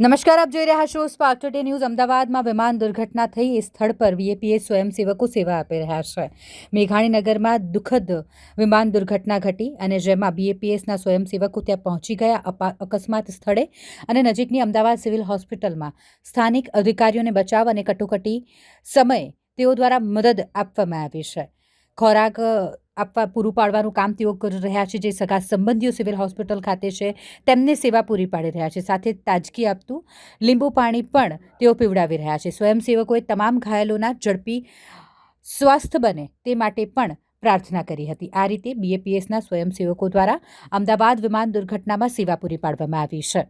નમસ્કાર, આપ જોઈ રહ્યા છો સ્પાર્ક ટુડે ન્યૂઝ અમદાવાદમાં વિમાન દુર્ઘટના થઈ. એ સ્થળ પર વીએપીએસ સ્વયંસેવકો સેવા આપી રહ્યા છે. મેઘાણીનગરમાં દુઃખદ વિમાન દુર્ઘટના ઘટી અને જેમાં બીએપીએસના સ્વયંસેવકો ત્યાં પહોંચી ગયા અકસ્માત સ્થળે અને નજીકની અમદાવાદ સિવિલ હોસ્પિટલમાં સ્થાનિક અધિકારીઓને બચાવ અને કટોકટી સમયે તેઓ દ્વારા મદદ આપવામાં આવી છે. ખોરાક આપવા પૂરું પાડવાનું કામ તેઓ કરી રહ્યા છે, જે સગા સંબંધીઓ સિવિલ હોસ્પિટલ ખાતે છે, તેમને સેવા પૂરી પાડી રહ્યા છે. સાથે તાજગી આપતું લીંબુ પાણી પણ તેઓ પીવડાવી રહ્યા છે. સ્વયંસેવકોએ તમામ ઘાયલોના ઝડપી સ્વાસ્થ્ય બને તે માટે પણ પ્રાર્થના કરી હતી. આ રીતે બીએપીએસના સ્વયંસેવકો દ્વારા અમદાવાદ વિમાન દુર્ઘટનામાં સેવા પૂરી પાડવામાં આવી છે.